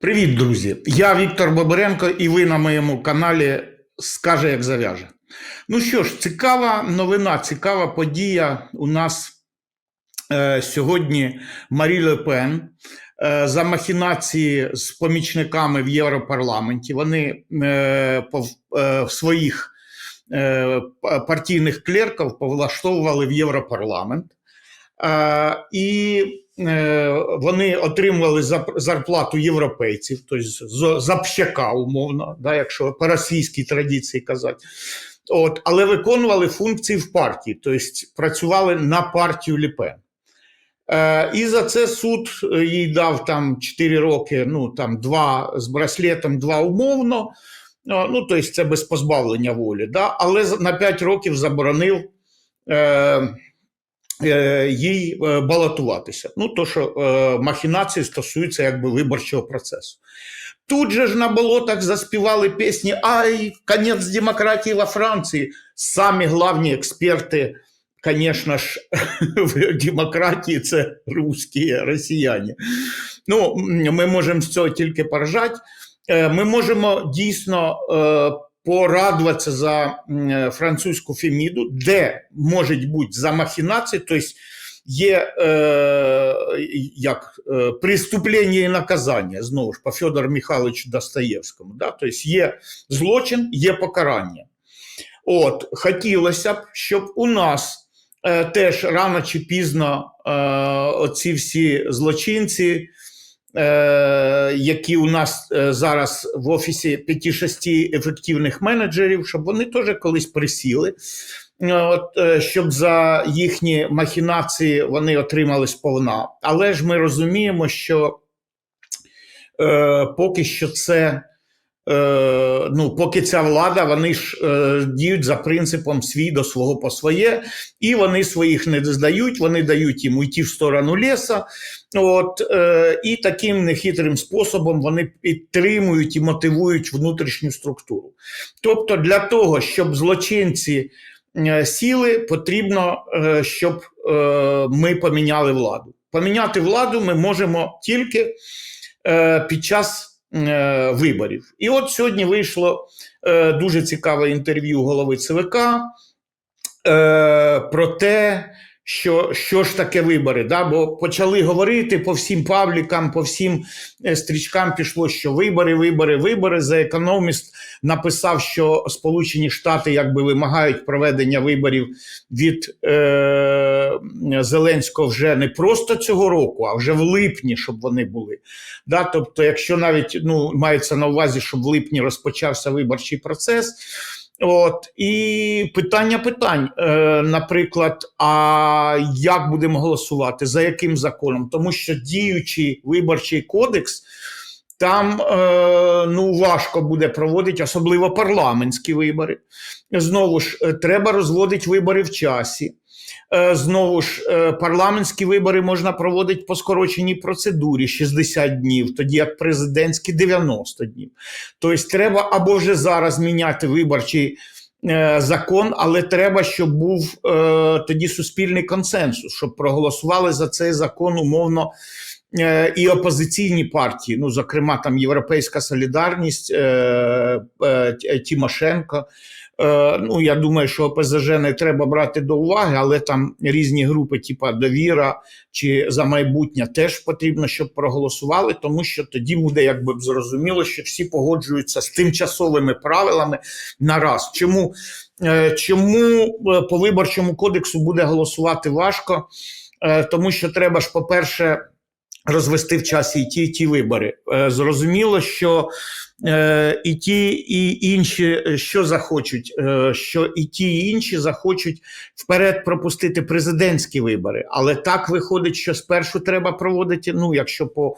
Привіт, друзі! Я Віктор Бобренко, і ви на моєму каналі Скаже, як зав'яже. Ну що ж, цікава новина, цікава подія у нас е, сьогодні Марі Ле Пен е, за махінації з помічниками в Європарламенті. Вони е, по, е, своїх е, партійних клерків повлаштовували в Європарламент. Е, і вони отримували зарплату європейців, тобто з- умовно, да, якщо по російській традиції казати. От, але виконували функції в партії, тобто працювали на партію Ліпен. Е, і за це суд е, їй дав там 4 роки, ну там 2 з браслетом, 2 умовно. Е, Ну, тобто це без позбавлення волі, да? але на 5 років заборонив е, е, їй е, балотуватися. Ну, то, що е, махінації стосуються якби виборчого процесу. Тут же ж на болотах заспівали пісні Ай, конець демократії во Франції. Самі главні експерти, звісно ж, в демократії це русські, росіяни. Ну, ми можемо з цього тільки поражати. Е, Ми можемо дійсно порадуватися за е, французьку феміду, де можуть бути за махінації, тобто є е, як е, преступлення і наказання, знову ж по Федору Михайловичу Достоєвському. Да? Тобто є злочин, є покарання. От, хотілося б, щоб у нас е, теж рано чи пізно е, оці всі злочинці, які у нас е, зараз в офісі 5-6 ефективних менеджерів, щоб вони теж колись присіли. Е, От, е, щоб за їхні махінації вони отримали сповна. Але ж ми розуміємо, що е, поки що це. Е, ну, поки ця влада, вони ж е, діють за принципом свій до свого по своє, і вони своїх не здають, вони дають їм уйти в сторону ліса. От, е, і таким нехитрим способом вони підтримують і мотивують внутрішню структуру. Тобто, для того, щоб злочинці сіли, потрібно, щоб ми поміняли владу. Поміняти владу ми можемо тільки під час виборів. І от сьогодні вийшло е, дуже цікаве інтерв'ю голови ЦВК е, про те, що, що ж таке вибори. Да? Бо почали говорити по всім паблікам, по всім е, стрічкам пішло, що вибори, вибори, вибори. За економіст написав, що Сполучені Штати якби вимагають проведення виборів від е, Зеленського вже не просто цього року, а вже в липні, щоб вони були. Да? Тобто, якщо навіть ну, мається на увазі, щоб в липні розпочався виборчий процес. От і питання питань, е, наприклад, а як будемо голосувати, за яким законом? Тому що діючий виборчий кодекс там е, ну важко буде проводити, особливо парламентські вибори. Знову ж е, треба розводити вибори в часі. Е, Знову ж парламентські вибори можна проводити по скороченій процедурі 60 днів, тоді як президентські 90 днів. Тобто треба або вже зараз міняти виборчий закон, але треба, щоб був тоді суспільний консенсус, щоб проголосували за цей закон умовно. Е, І опозиційні партії, ну зокрема, там Європейська Солідарність, е, е, Т- Тимошенко. Е, Ну, я думаю, що ОПЗЖ не треба брати до уваги, але там різні групи, типа довіра чи за майбутнє, теж потрібно, щоб проголосували, тому що тоді буде якби зрозуміло, що всі погоджуються з тимчасовими правилами на раз. Чому, чому по виборчому кодексу буде голосувати важко? Тому що треба ж, по-перше, розвести в часі ті, ті вибори. Е, Зрозуміло, що і ті, і інші, е, що захочуть, е, що і ті, і інші захочуть вперед пропустити президентські вибори. Але так виходить, що спершу треба проводити. Ну, якщо по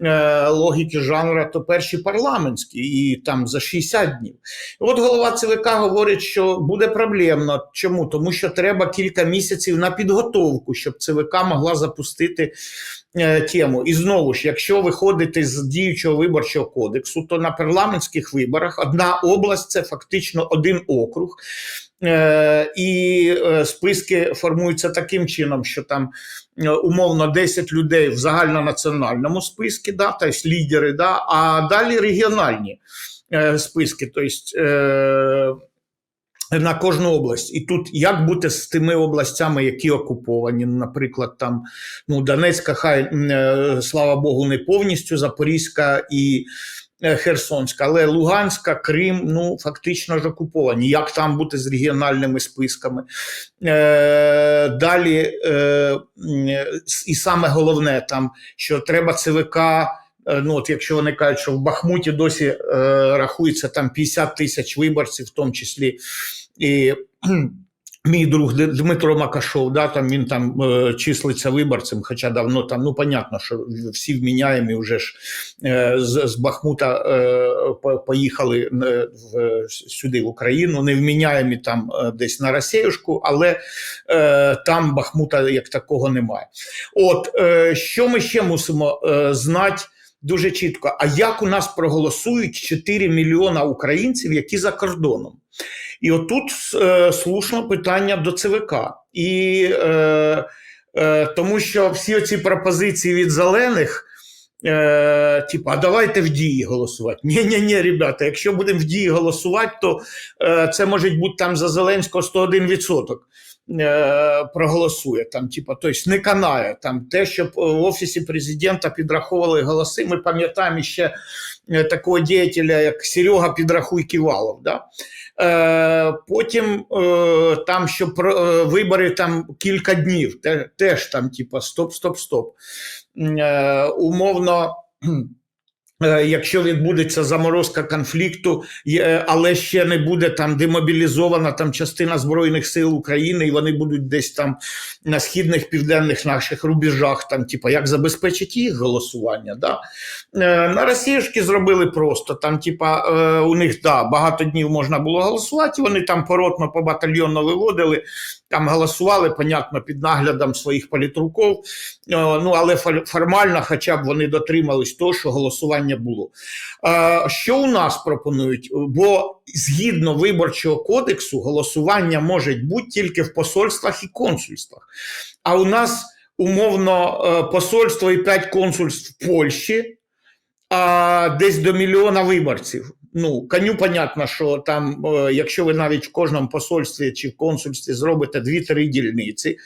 е, логіки жанра, то перші парламентські, і там за 60 днів. От голова ЦВК говорить, що буде проблемно. Чому? Тому що треба кілька місяців на підготовку, щоб ЦВК могла запустити е, тему. І знову ж, якщо виходити з діючого виборчого кодексу, то на парламентських виборах одна область це фактично один округ. Е, І е, списки формуються таким чином, що там е, умовно 10 людей в загальнонаціональному списку, да, тобто лідери, да, а далі регіональні списки, тобто на кожну область. І тут як бути з тими областями, які окуповані, наприклад, там ну, Донецька, хай слава Богу, не повністю, Запорізька і Херсонська, але Луганська, Крим, ну фактично ж окуповані. Як там бути з регіональними списками? Е, Далі, е, і саме головне, там, що треба ЦВК. е, Ну, от якщо вони кажуть, що в Бахмуті досі е, рахується там 50 тисяч виборців, в тому числі і мій друг Дмитро Макашов, да, там він там е, числиться виборцем, хоча давно там, ну, понятно, що всі вміняємі вже ж е, з, з Бахмута е, поїхали е, в, сюди, в Україну, не вміняємі там е, десь на Росіюшку, але е, там Бахмута як такого немає. От, е, що ми ще мусимо е, знати дуже чітко, а як у нас проголосують 4 мільйона українців, які за кордоном? І отут е, слушно питання до ЦВК. І е, е, тому що всі ці пропозиції від зелених. Е, типу, а давайте в дії голосувати. Ні, ні, ні, ребята, якщо будемо в дії голосувати, то е, це може бути там за Зеленського 101% е, проголосує. Там, типу, тобто не канає. Там те, що в офісі президента підраховували голоси. Ми пам'ятаємо ще е, такого діятеля, як Серега Підрахуй Ківалов. Да? Е, потім е, там, що про, е, вибори там кілька днів, те, теж там, типу, стоп, стоп, стоп. Е, умовно. Е, Якщо відбудеться заморозка конфлікту, але ще не буде там демобілізована там частина збройних сил України, і вони будуть десь там на східних південних наших рубежах, там, типу, як забезпечить їх голосування. Да? Е, На Росіюшки зробили просто там, типа, е, у них да, багато днів можна було голосувати. Вони там поротно по батальйонно виводили, там голосували, понятно, під наглядом своїх політруков. Е, Ну, але формально, хоча б вони дотримались того, що голосування було. Е, Що у нас пропонують? Бо згідно виборчого кодексу, голосування може бути тільки в посольствах і консульствах. А у нас умовно е, посольство і п'ять консульств в Польщі а десь до мільйона виборців. Ну, коню понятно, що там, е, якщо ви навіть в кожному посольстві чи в консульстві зробите 2-3 дільниці,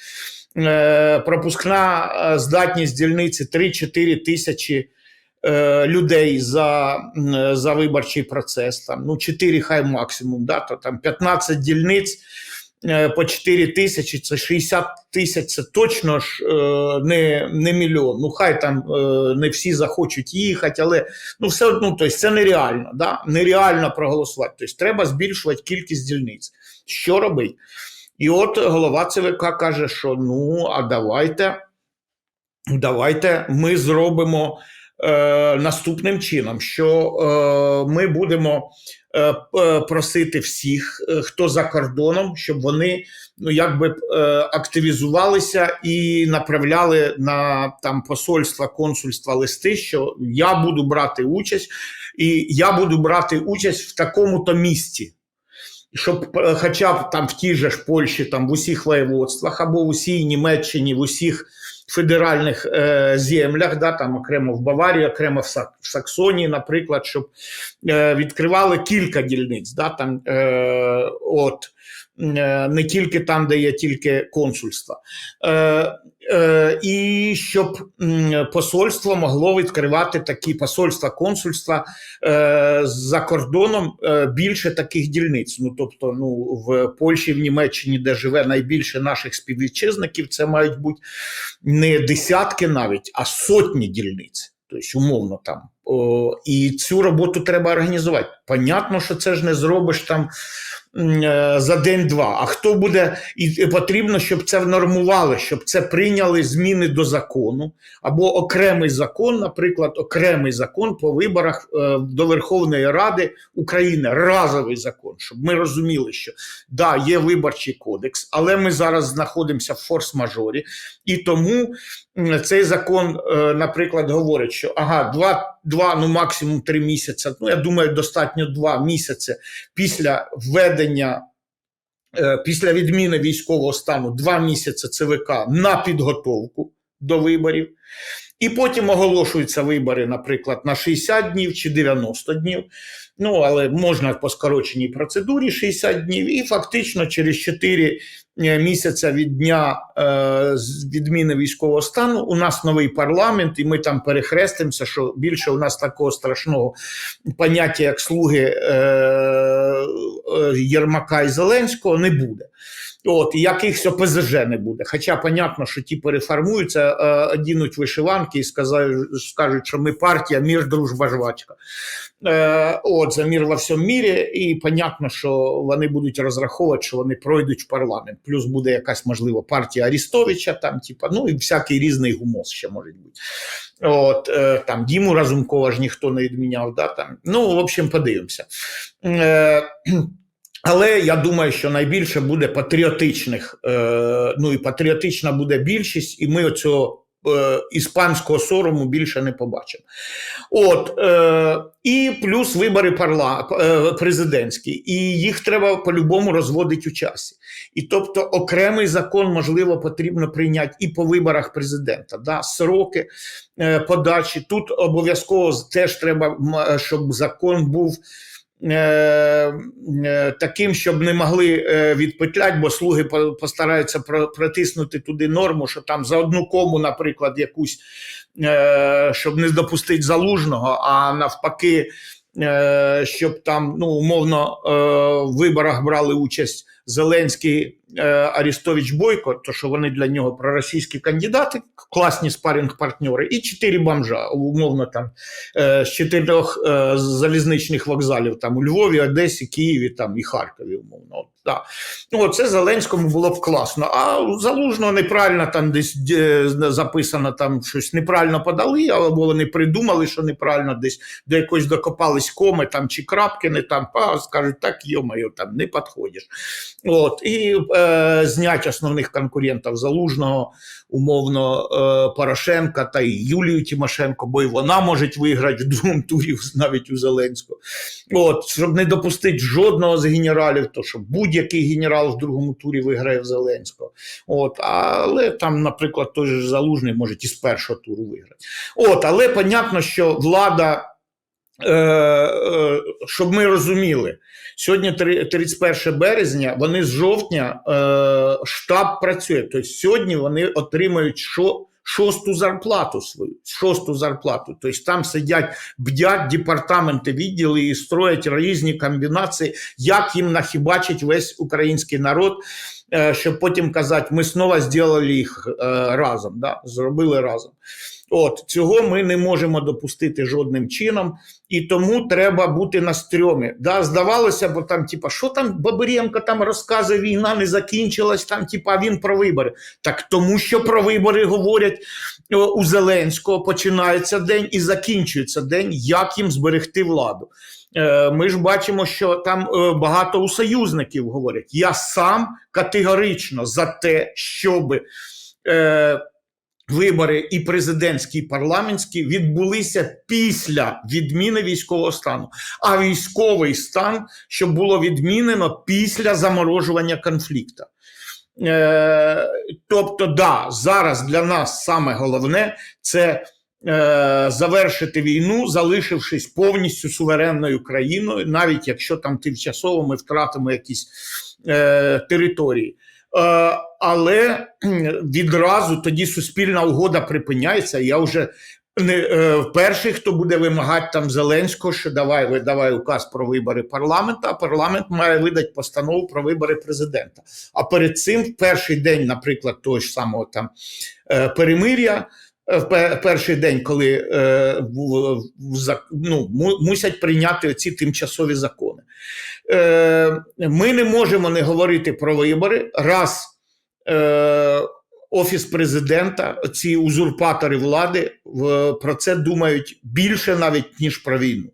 е, пропускна здатність дільниці 3-4 тисячі е, людей за, за виборчий процес, там, ну 4 хай максимум, да, то там 15 дільниць е, по 4 тисячі, це 60 тисяч, це точно ж е, не, не мільйон. Ну, хай там е, не всі захочуть їхати, але ну, все одно тобто, це нереально. Да? Нереально проголосувати. Тобто, треба збільшувати кількість дільниць. Що робить? І от голова ЦВК каже, що ну, а давайте, давайте ми зробимо е, наступним чином, що е, ми будемо е, просити всіх, хто за кордоном, щоб вони ну, якби активізувалися і направляли на там посольства, консульства листи, що я буду брати участь, і я буду брати участь в такому-то місті. Щоб хоча б там в тій же ж Польщі, там в усіх воєводствах або в усій Німеччині, в усіх федеральних е, землях, да, там окремо в Баварії, окремо в, Сак- в Саксонії, наприклад, щоб е, відкривали кілька дільниць, да, там, е, от, не тільки там, де є тільки консульства. Е, е, і щоб посольство могло відкривати такі посольства, консульства е, за кордоном е, більше таких дільниць. Ну тобто, ну в Польщі, в Німеччині, де живе найбільше наших співвітчизників, це мають бути не десятки навіть, а сотні дільниць. Тобто, умовно там. О, і цю роботу треба організувати. Понятно, що це ж не зробиш там е, за день-два. А хто буде, і потрібно, щоб це нормували, щоб це прийняли зміни до закону, або окремий закон, наприклад, окремий закон по виборах е, до Верховної Ради України, разовий закон, щоб ми розуміли, що да, є виборчий кодекс, але ми зараз знаходимося в форс-мажорі, і тому цей закон, е, наприклад, говорить, що ага, два, два, ну максимум три місяці. Ну я думаю, достатньо два місяці після введення е, після відміни військового стану два місяці ЦВК на підготовку до виборів. І потім оголошуються вибори, наприклад, на 60 днів чи 90 днів. Ну, але можна по скороченій процедурі 60 днів, і фактично через 4 місяця від дня е, відміни військового стану у нас новий парламент, і ми там перехрестимося, що більше у нас такого страшного поняття, як слуги е, е, Єрмака і Зеленського, не буде. От, і якихось ОПЗЖ не буде. Хоча, понятно, що ті переформуються, е, одінуть вишиванки і скажуть, що ми партія, мір, дружба, жвачка. Е, от, за мір во всьому мірі, і понятно, що вони будуть розраховувати, що вони пройдуть в парламент. Плюс буде якась, можливо, партія Арістовича, там, типа, ну і всякий різний гумос ще може бути. От, е, там Діму Разумкова ж ніхто не відміняв. Да, там. Ну, в общем, подивимося. Е, але я думаю, що найбільше буде патріотичних, е, ну і патріотична буде більшість, і ми оцього е, іспанського сорому більше не побачимо. От, е, і плюс вибори парла, е, президентські, і їх треба по-любому розводити у часі. І тобто окремий закон, можливо, потрібно прийняти і по виборах президента. Да? Сроки е, подачі. Тут обов'язково теж треба, щоб закон був. Е, е, Таким, щоб не могли відпетлять, бо слуги по- постараються про- протиснути туди норму, що там за одну кому, наприклад, якусь, е, щоб не допустити залужного, а навпаки, е, щоб там ну, умовно е, в виборах брали участь Зеленський, е, Арістович Бойко, то що вони для нього проросійські кандидати, класні спарінг-партнери, і чотири бомжа, умовно там е, з чотирьох е, залізничних вокзалів там у Львові, Одесі, Києві там і Харкові, умовно. Да. ну, це Зеленському було б класно. А у Залужного неправильно там десь е, записано, там щось неправильно подали, або вони придумали, що неправильно десь до якоїсь докопались коми там чи крапкини, там, а скажуть, так йо-моє, там не підходиш. От, і е, знять основних конкурентів Залужного, умовно е, Порошенка та і Юлію Тимошенко, бо і вона може виграти в другому турі навіть у Зеленського. От, щоб не допустити жодного з генералів, то що будь-який генерал в другому турі виграє в Зеленського. От, але там, наприклад, той же Залужний може і з першого туру виграти. От, але понятно, що влада. Е, е, щоб ми розуміли, сьогодні 31 березня, вони з жовтня е, штаб працює. Тобто сьогодні вони отримають шосту зарплату свою, шосту зарплату. Тобто там сидять, бдять департаменти, відділи і строять різні комбінації, як їм нахібачить весь український народ, щоб потім казати, ми знову зробили їх е, разом, да? зробили разом. От цього ми не можемо допустити жодним чином, і тому треба бути на стрьомі. Да, здавалося, бо там, типа, що там Бабиренко там розказує, війна не закінчилась, там, типа, він про вибори. Так тому, що про вибори говорять у Зеленського, починається день і закінчується день, як їм зберегти владу. Е, Ми ж бачимо, що там е, багато у союзників говорять. Я сам категорично за те, щоби. Е, вибори і президентські, і парламентські відбулися після відміни військового стану, а військовий стан, щоб було відмінено після заморожування конфлікту. Тобто, да, зараз для нас саме головне це завершити війну, залишившись повністю суверенною країною, навіть якщо там тимчасово ми втратимо якісь е, території. Е, але відразу тоді суспільна угода припиняється. Я вже не е, перший, хто буде вимагати там Зеленського, що давай видавай указ про вибори парламенту, а парламент має видати постанову про вибори президента. А перед цим, в перший день, наприклад, того ж самого там е, перемир'я. Е, В перший день, коли е, ну, мусять прийняти ці тимчасові закони. Е, ми не можемо не говорити про вибори, раз Офіс президента, ці узурпатори влади про це думають більше навіть, ніж про війну.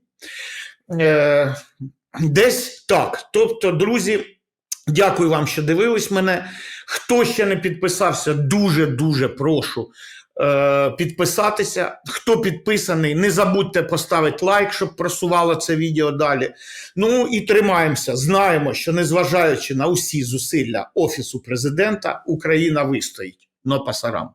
Е, десь так. Тобто, друзі, дякую вам, що дивились мене. Хто ще не підписався, дуже-дуже прошу. Е, підписатися. Хто підписаний, не забудьте поставити лайк, щоб просувало це відео далі. Ну і тримаємося. Знаємо, що незважаючи на усі зусилля Офісу президента, Україна вистоїть. Но пасарам.